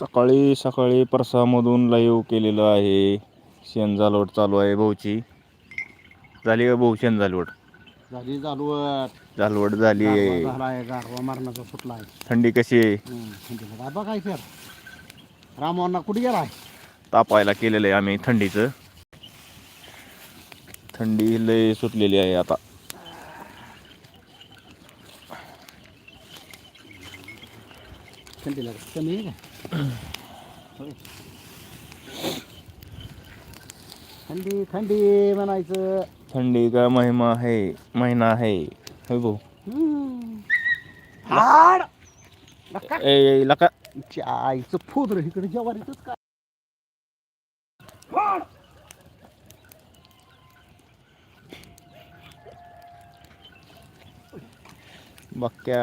सकाळी सकाळी परसामधून लाईव्ह केलेलं आहे. शेण जालवट चालू आहे भाऊची. झाली का भाऊ शेण जालवट झाली. जालवट झाली आहे गारवा मारण्याचा सुटलाय थंडी कशी आहे? काय सर? रामवांना कुठे गेलाय तापायला केलेलं आहे आम्ही थंडीचं. थंडी लय सुटलेली आहे आता. थंडीला कमी आहे का. थंडी थंडी म्हणायचं थंडी का महिमा आहे महिना आहे होय भाऊ. हाड. ए ए, लका च्या आईचं फोद रे इकडे जवारीच काय हाड. बक्क्या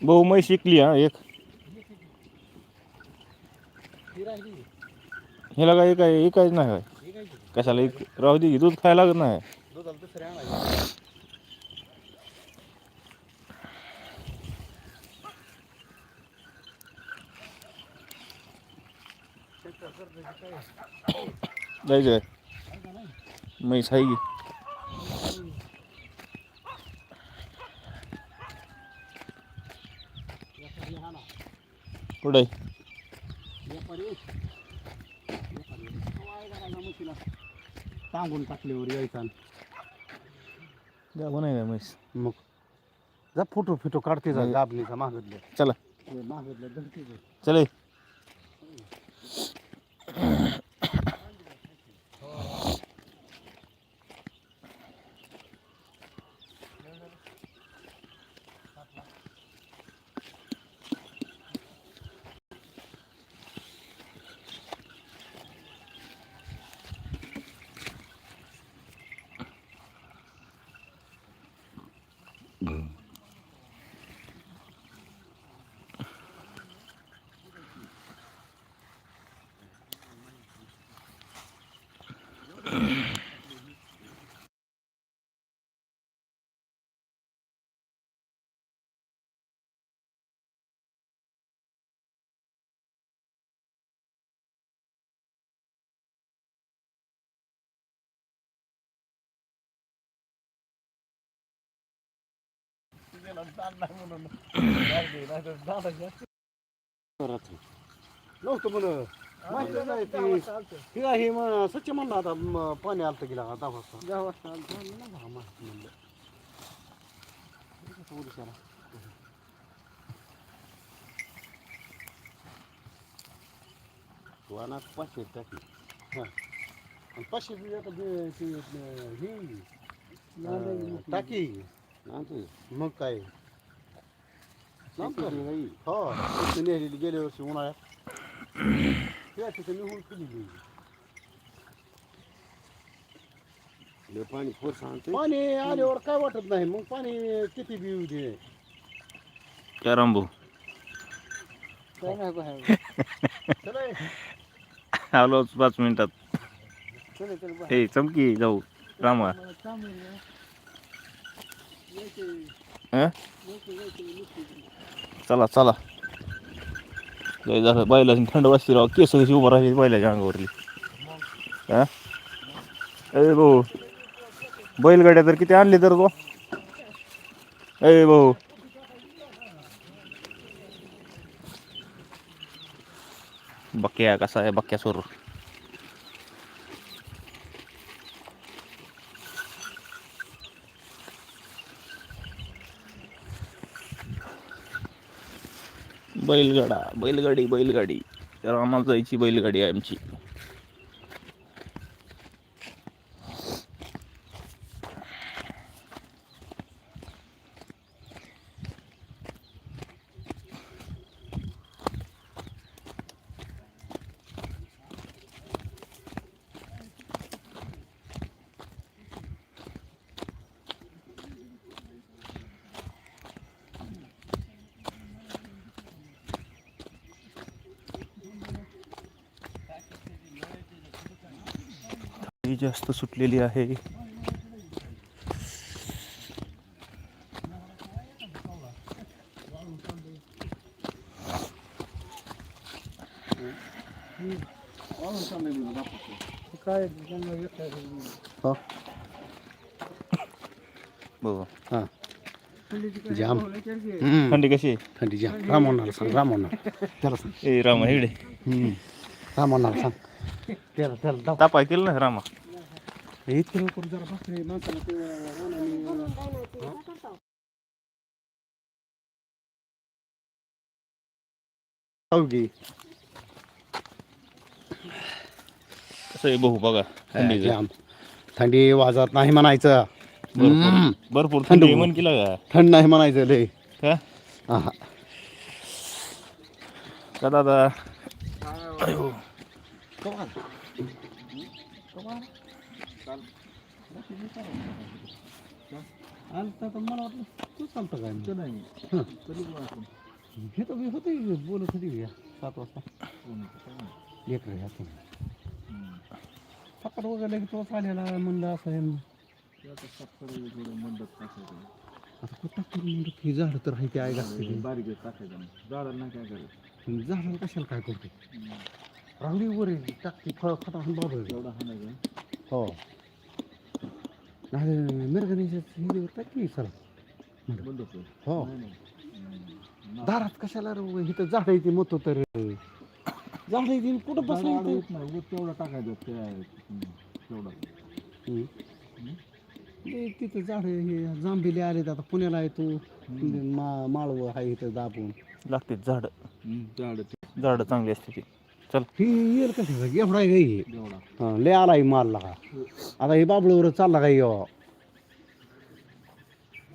भाऊ मै शिकली हा एक. हिला काय काय ऐकायच नाही काय? ही काय कशाला एक राहू दे की, दूध खायला लागत नाही. दुधाला जायचं काय म्हैस आहे की? म्हशीला? टांगून टाकल्यावर यायचा जाऊ नाही म्हैस मग जा फोटो फिटो काढते जा नाही. गाबणीचा मागतल्या चला मागतल्या. चले Låt dem nu. माहिती नाही ती ही आहे मग सच्च म्हणलं आता म, पाणी आलं गेला दहा वाजता दहा वाजता म्हणलं ओडिशाला वानात पाचशे टाकी. हां. आणि पाचशे बी आता बी- ती, अं, ही अं, टाकी. मग काय? हो तिथे नेलेली गेल्या वर्षी उन्हाळ्यात. त्या तिथे निघून केलेली पाणी फोर सांगते पाणी आल्यावर काय वाटत नाही मग पाणी किती बी येऊ दे कॅरम भाऊ काय नाही बाहेर चला आलोच पाच मिनिटात चला चला हे चमकी जाऊ रामा हं? चला चला लय झालं. बैला थंड वाजते राव. केस कशी उभं राहिली बैलाच्या अंगावरली. हा? ए भाऊ बैलगाड्या तर किती आणली तर तो ए भाऊ. बक्या कसा आहे? बक्या सोर बैलगाडा बैलगाडी बैलगाडी. रामा जायची बैलगाडी आहे आमची. थंडी जास्त सुटलेली आहे. काय हो. बघा हां. जाम. थंडी कशी आहे? थंडी जाम. रामोनाला सांग रामोनाला त्याला सांग. ए रामा इकडे. रामोनाला सांग. त्याला त्याला दाब तापाय केलं ना रामा? इतकं लवकर जरा भाकरी माणसाला ते रानाने, हा? अवघी कसं आहे बघू जाम. थंडी वाजत नाही म्हणायचं. भरपूर भरपूर थंडी आहे म्हण केला का थंड नाही म्हणायचं लय. का? हा का दादा? आलता तर मला वाटलं तूच चालतं काय नाही हे तर मी होते बोलत होती घ्या सात वाजता लेकर ह्या तुम्ही सकाळ वगैरे की तोच आलेला म्हणलं असं आहे आता कुठं करून म्हणलं ही झाडं तर आहे ते आहे घातलेली. झाडाला कशाला काय करतो रांगडी वर आहे, टाकती फळ फटाफट बाबा हो नाही मिरगणीच्या हिंदीवर टाकली सर हो दारात कशाला रे इथं झाड. येते मत तर झाड येते कुठं बसायचं तेवढा टाकायचं तेवढा ते तिथं झाड हे जांबिले आले आता पुण्याला येतो माळव आहे इथं दाबून लागते झाड झाड. झाड चांगली असते ती. चल. ही येईल कसं एवढा आहे हा आलाय माल लागा आता हे बाबळवर चालला काय यो?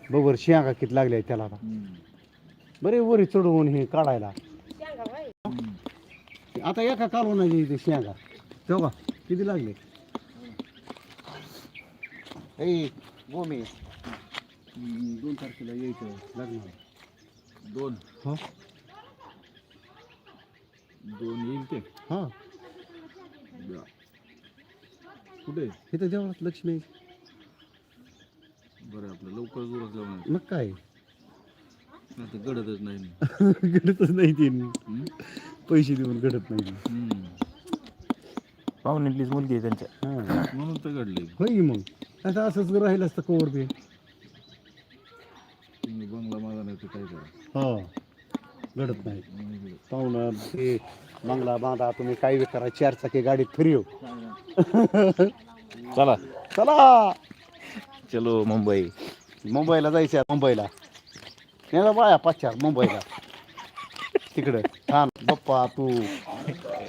बरोबर शेंगा किती लागल्या त्याला आता. बरे वरी चढवून हे काढायला. आता एका कालवणाची इथे शेंगा. तेव्हा किती लागले? ए गोमे. दोन तारखेला यायचं. लग्न दोन. हो? दोन येईल ते. हा. या. कुठे? इथं जेवणात लक्ष्मी. बरं आपलं लवकर जोरात लावून मग काय? आता गडतच नाही घडतच नाही ते. हम्म? पैसे देऊन घडत नाही ते. हम्म. पाहुण्यातलीच मुलगी आहे त्यांच्या. हा. म्हणून तर घडले होय की मग? आता असंच राहिलं असतं कवर बी तुम्ही बंगला माझा नाही तर काय करा? हो. घडत नाही. पाहुणं ते बंगला बांधा तुम्ही काही बी करा चार चाकी गाडीत फिरव चला. चला. चलो मुंबई. मुंबईला जायचं आहे मुंबईला. नेला बाया पाचार मुंबईला. तिकडं. छान बाप्पा तू.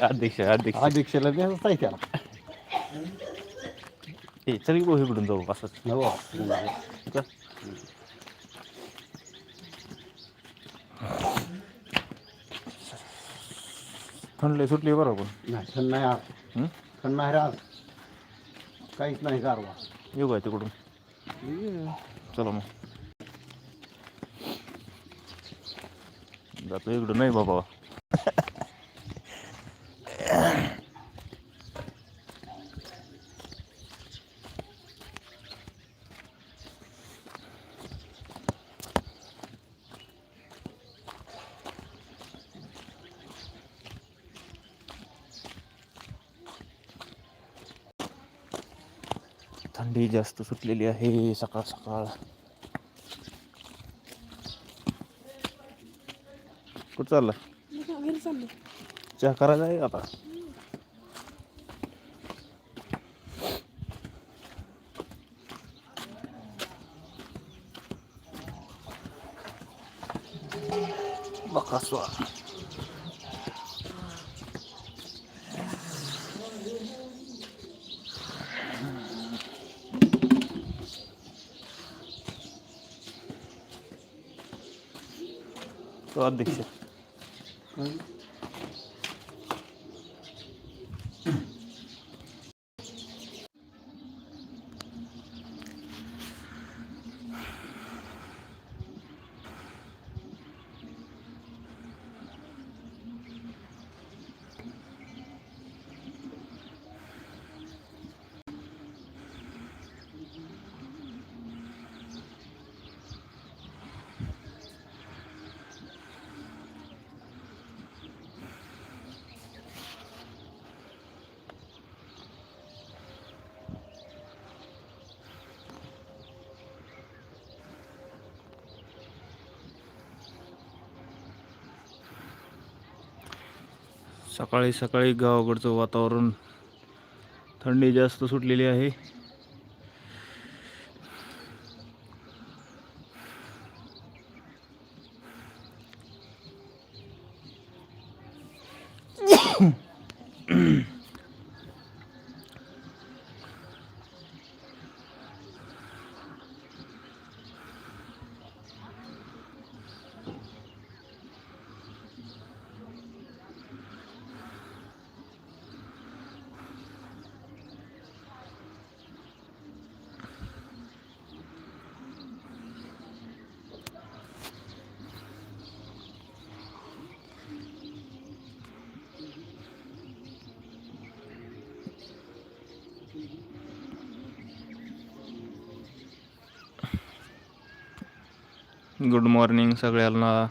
अध्यक्ष अध्यक्ष. अध्यक्षला द्यायचं आहे त्याला. ए चल की भाऊ इकडून जाऊ असंच. हो. चल. थंड लय सुटली बरं पण नाही थंड नाही हं? थंड नाही रे आज काहीच नाही गारवा. येऊ काय तिकडून? चला मग. जातो इकडं. नाही बाबा. थंडी जास्त सुटलेली आहे सकाळ सकाळ. कुठं चालला चहा करायचा आहे आता? बकासवा तो अध्यक्ष सकाळी सकाळी गावाकडचं वातावरण थंडी जास्त सुटलेली आहे. गुड मॉर्निंग सगळ्यांना.